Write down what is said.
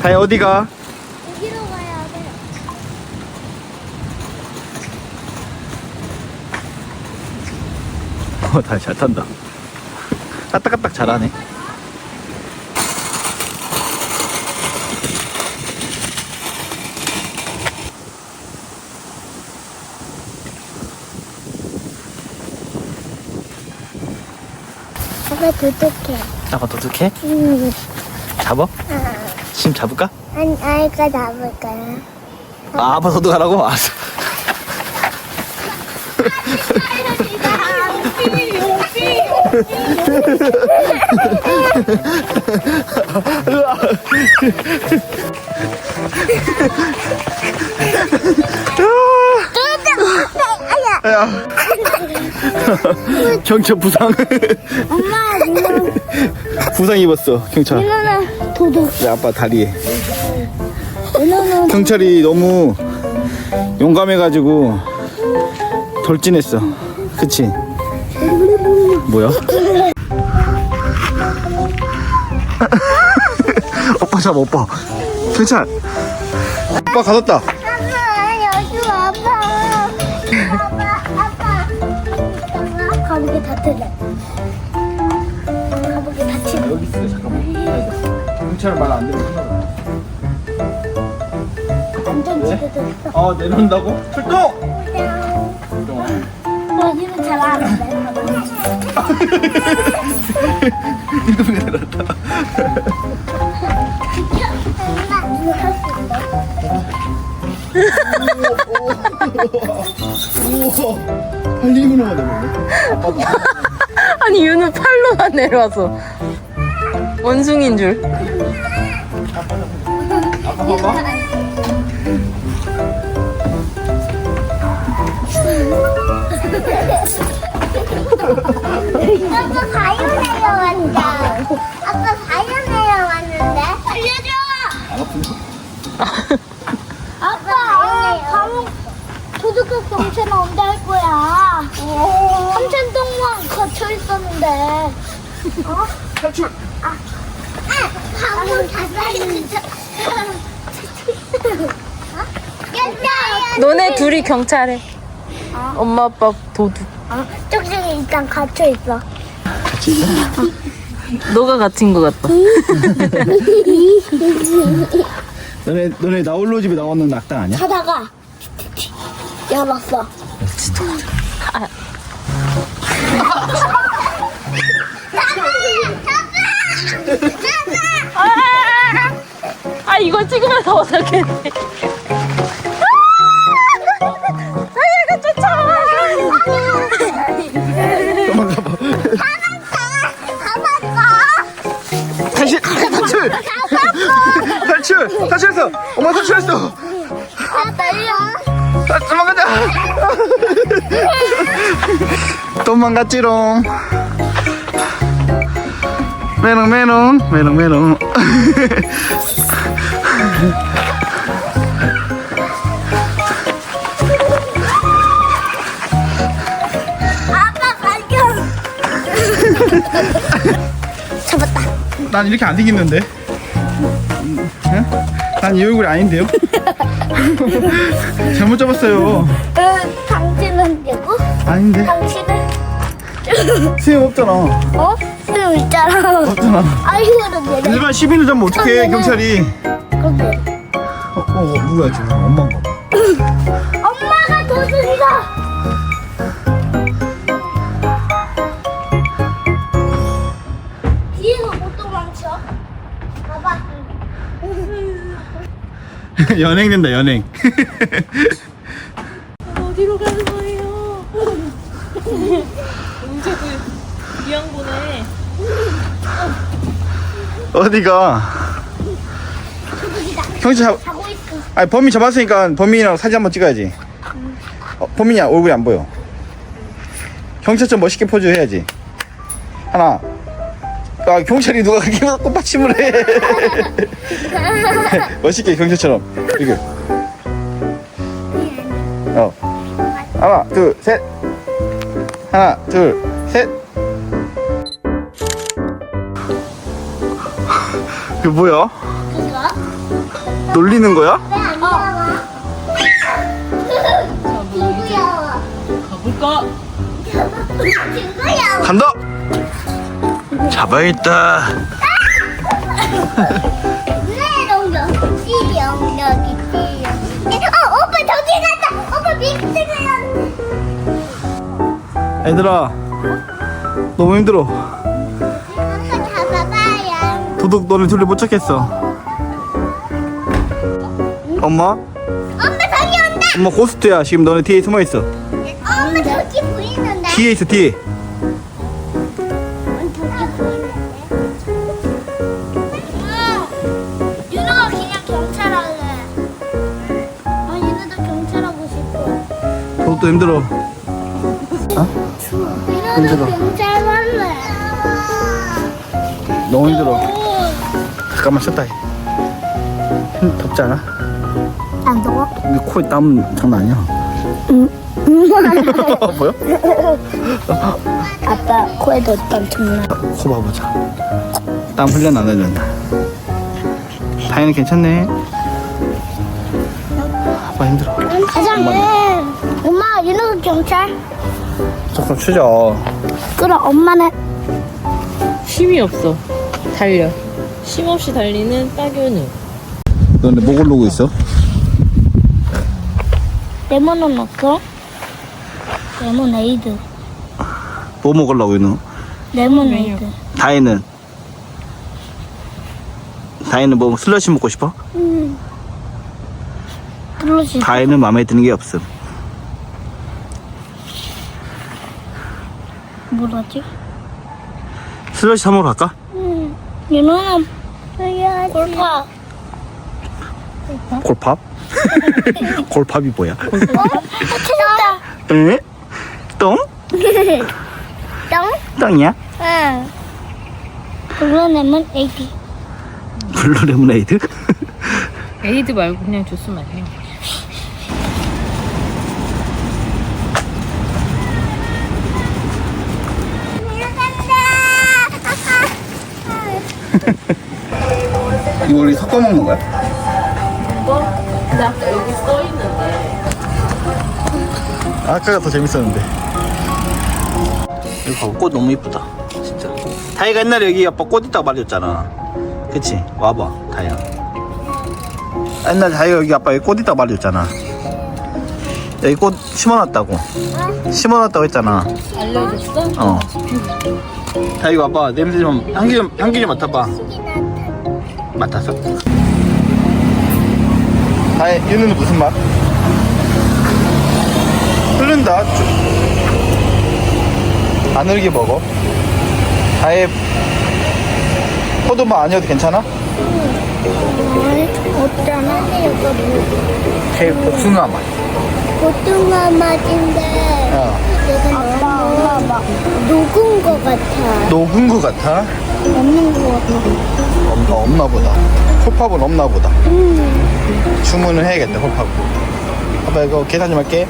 다이 어디가? 여기로 가야 돼. 어, 다이 잘 탄다. 까딱까딱 잘하네. 아빠 도둑해. 아빠 도둑해? 응. 잡아? 심 잡을까? 아니, 아이가 잡을 거야. 아, 아빠 도둑하라고? 알았어. 아야. 야. 경찰 부상. 엄마, 누나, 부상 입었어, 경찰. 누나 내 아빠 다리에. 누나는 경찰이 너무 용감해가지고 돌진했어. 그치? 뭐야? 오빠 잡아, 오빠. 경찰. 오빠 가뒀다. 경찰 말 안 들으면 끝나봐. 안전지대도. 어, 내려온다고? 출동! 여기는 잘 아는데. 이거 내려왔다. 엄마, 이거 할수 있어. 우와, 할리우드만 내려오네. 아니 윤우 팔로만 내려와서 원숭인 줄. 아빠 봐봐. 아빠 가요 내려왔다. 아빠 가요 내려왔는데. 알려줘. 아빠, 감옥 도둑과 경찰은 언제 할 거야? 삼천 동안 갇혀 있었는데. 어? 탈출! 아, 감옥 닫아있는데. 어? 너네 둘이 경찰해. 엄마 아빠 도둑. 어, 쪽쪽이 일단 갇혀 있어. 너가 갇힌 것 같다. 너네, 너네 나 홀로 집에 나오는 악당 아니야? 하다가 열었어. 이걸 찍으면서 어색했네. 쫓아와. 도망가봐. 탈출했어! 엄마 탈출했어! 아, 떨려. 아, 도망가자! 도망갔지롱. 메롱 메롱 메롱 메롱 아빠 발견. 잡았다. 난 이렇게 안 생겼는데 응? 난이 얼굴이 아닌데요? 잘못 잡았어요 응, 당신은 되고 아닌데 당신은 수염 없잖아 어? 수염 있잖아. 아이고는 내려. 일반 시민을 잡으면 어떡해 어, 경찰이 어, 어 누구야 지금 엄마인가 봐 엄마가 도둑이다. 뒤에서 못 도망쳐. 봐봐. 연행 된다 연행 어디로 가는 거예요? 문제도 이양 보네. 어디가. 경찰 잡 자고 있어. 아니 범인 잡았으니까 범인이랑 사진 한번 찍어야지. 어, 범인이 얼굴이 안 보여. 경찰처럼 멋있게 포즈 해야지. 하나. 아 경찰이 누가 그렇게 꽃받침을 해. 멋있게 경찰처럼. 이렇게 어. 하나 둘 셋. 하나 둘 셋 그 뭐야? 놀리는 거야? 왜안 나와? 친구야. 가볼까? 친구야. 간다. 잡아야겠다. 왜 넘겨? 어 오빠 저기 갔다. 오빠 믹스 가야 얘들아, 너무 힘들어. 도둑 너네 둘이 못 찾겠어. 엄마? 엄마 저기 온다. 엄마 고스트야. 지금 너네 뒤에 숨어 있어. 엄마 저기 보이는데. 뒤에 있어 뒤에. 저기 보이는데. 윤호가 그냥 경찰 할래. 아 윤호도 경찰 하고 싶어. 도둑도 힘들어. 경찰 할래. 너무 힘들어. 잠깐만 쉬었다 해. 힘 덥지 않아? 안 더워? 근데 코에 땀 장난 아니야. 뭐야? 아빠 코에도 땀 정말. 코 봐보자. 땀 흘려 나눠준다. 다행히 괜찮네. 아빠 힘들어. 가자네. 엄마 윤호가 경찰. 조금 추자. 그럼 엄마는 힘이 없어. 달려. 쉼 없이 달리는 빠교는. 너네 뭐 고르고 있어? 레몬은 없어? 레모네이드. 뭐 먹으려고 있노? 레모네이드. 다혜는? 다혜는 뭐 슬러시 먹고 싶어? 음. 블루시. 다혜는 마음에 드는 게 없음. 뭐라지? 슬러시 사 먹으러 갈까? 음. 윤호는 골파. 골팝? 골팝이 뭐야? 어? 찾았다. 응? 똥? 똥? 똥이야? 응. 블루 레모네이드. 블루 레모네이드? 에이드 말고 그냥 주스 마셔. 이거 우리 섞어 먹는 거야? 나 아까 여기 써 있는데. 아까가 더 재밌었는데. 여기 봐봐, 꽃 너무 이쁘다. 진짜. 다이가 옛날에 여기 아빠 꽃 있다고 말해줬잖아. 그치? 와봐, 다이야. 옛날에 다이가 여기 아빠 여기 꽃 있다고 말해줬잖아. 여기 꽃 심어놨다고. 심어놨다고 했잖아. 알려줬어? 어. 다이가 아빠 냄새 좀, 향기 좀, 향기 좀 맡아봐. 맡았어? 다이, 얘는 무슨 맛? 흐른다. 주- 안 흐르게 먹어. 아예 포도맛 아니어도 괜찮아? 어쩌나? 이거 뭐? 개 복숭아 맛. 고등어 맛인데 어. 내가 너무 막 녹은 거 같아. 녹은 거 같아? 없는 거 같아. 없나, 없나 보다. 홀팝은 없나 보다. 음. 주문을 해야겠다, 홀팝. 아빠 이거 계산 좀 할게.